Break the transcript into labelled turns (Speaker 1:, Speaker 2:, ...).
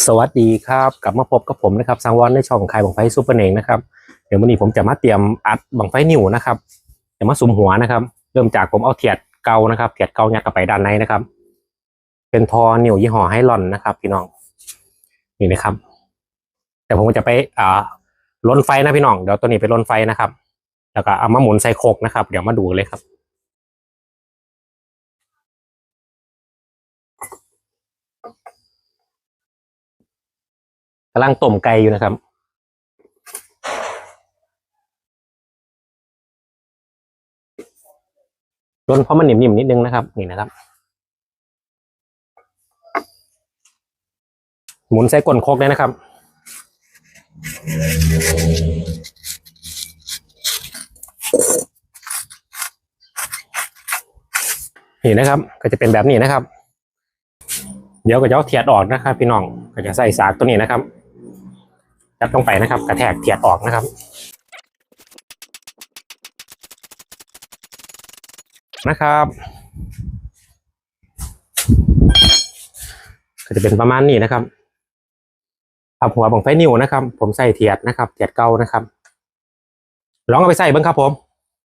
Speaker 1: สวัสดีครับ กลับมาพบกับผมนะครับสังวรในช่องขายบังไฟซูเปอร์เนงนะครับเดี๋ยววันนี้ผมจะมาเตรียมอัดบังไฟนิวนะครับจะมาสุมหัวนะครับ เริ่มจากผมเอาเทียดเกานะครับเทียดเกายัดเข้าไปด้านในนะครับ เป็นทอนิวยี่ห้อไฮลอนนะครับพี่น้องนี่นะครับแต่ผมจะไปอ่าล้นไฟนะพี่น้องเดี๋ยวตัวนี้ไปล้นไฟนะครับ แล้วก็เอามาหมุนใส่โคกนะครับ เดี๋ยวมาดูเลยครับ กำลังต้มไก่อยู่นะครับ จนเพราะมันนิ่มๆนิดนึงนะครับ นี่นะครับ หมุนใส่ก้นโคกเลยนะครับนี่นะครับ ก็จะเป็นแบบนี้นะครับ เดี๋ยวก็จะเอาเทียดออกนะครับ พี่น้องก็จะใส่สากตัวนี้นะครับ ยัดลงไปนะครับ กระแทกเทียดออกนะครับนะครับ ก็จะเป็นประมาณนี้นะครับพับหัวบังไฟนิวนะครับ ผมใส่เทียดนะครับ เทียดเก่านะครับ ลองเอาไปใส่เบ้างครับผม